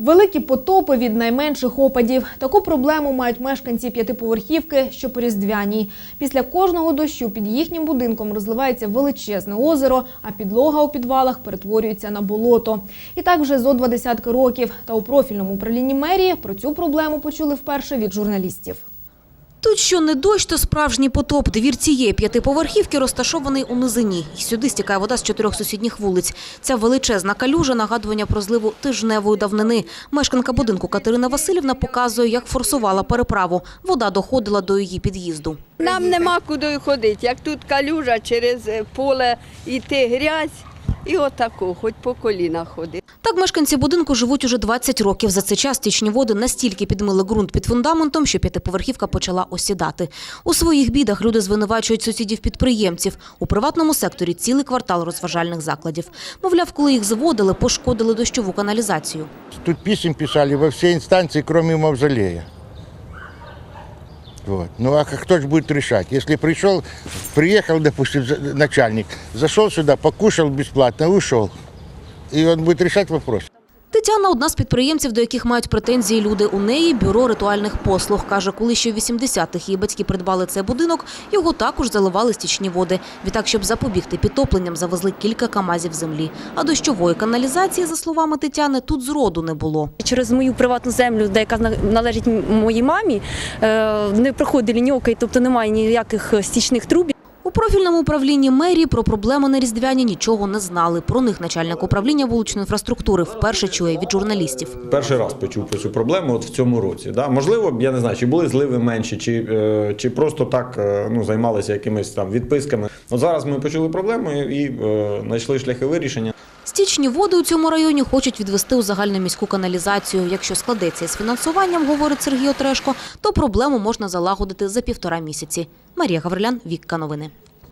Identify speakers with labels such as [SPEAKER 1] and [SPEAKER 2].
[SPEAKER 1] Великі потопи від найменших опадів. Таку проблему мають мешканці п'ятиповерхівки, що по Різдвяній. Після кожного дощу під їхнім будинком розливається величезне озеро, а підлога у підвалах перетворюється на болото. І так вже зо два десятки років. Та у профільному управлінні мерії про цю проблему почули вперше від журналістів.
[SPEAKER 2] Тут що не дощ, то справжній потоп. Двір цієї п'ятиповерхівки розташований у низині. І сюди стікає вода з чотирьох сусідніх вулиць. Ця величезна калюжа – нагадування про зливу тижневої давнини. Мешканка будинку Катерина Васильівна показує, як форсувала переправу. Вода доходила до її під'їзду.
[SPEAKER 3] Нам нема куди ходити. Як тут калюжа через е, поле йти грязь, і отако, хоч по коліна ходити.
[SPEAKER 2] Так мешканці будинку живуть уже 20 років. За цей час стічні води настільки підмили ґрунт під фундаментом, що п'ятиповерхівка почала осідати. У своїх бідах люди звинувачують сусідів-підприємців. У приватному секторі цілий квартал розважальних закладів. Мовляв, коли їх заводили, пошкодили дощову каналізацію.
[SPEAKER 4] Тут писем писали во все инстанции, кроме мавзолея. Вот. Ну а кто же будет решать? Если пришел, приехал, допустим, начальник, зашел сюда, покушал бесплатно, ушел. И он будет решать вопрос.
[SPEAKER 2] Тетяна – одна з підприємців, до яких мають претензії люди. У неї – бюро ритуальних послуг. Каже, коли ще в 80-х її батьки придбали цей будинок, його також заливали стічні води. Відтак, щоб запобігти підтопленням, завезли кілька камазів землі. А дощової каналізації, за словами Тетяни, тут зроду не було.
[SPEAKER 5] Через мою приватну землю, де яка належить моїй мамі, е, не проходили ні тобто немає ніяких стічних труб.
[SPEAKER 2] У профільному управлінні мерії про проблеми на Різдвяні нічого не знали. Про них начальник управління вуличної інфраструктури вперше чує від журналістів.
[SPEAKER 6] Перший раз почув про цю проблему от в цьому році. Да? Можливо, я не знаю, чи були зливи менші, чи, е, чи просто так е, ну, займалися якимись там відписками. От зараз ми почули проблему і е, знайшли шляхи вирішення.
[SPEAKER 2] Стічні води у цьому районі хочуть відвести у загальноміську каналізацію. Якщо складеться із фінансуванням, говорить Сергій Отрешко, то проблему можна залагодити за півтора місяці. Марія Гаврилян, Вікка Новини.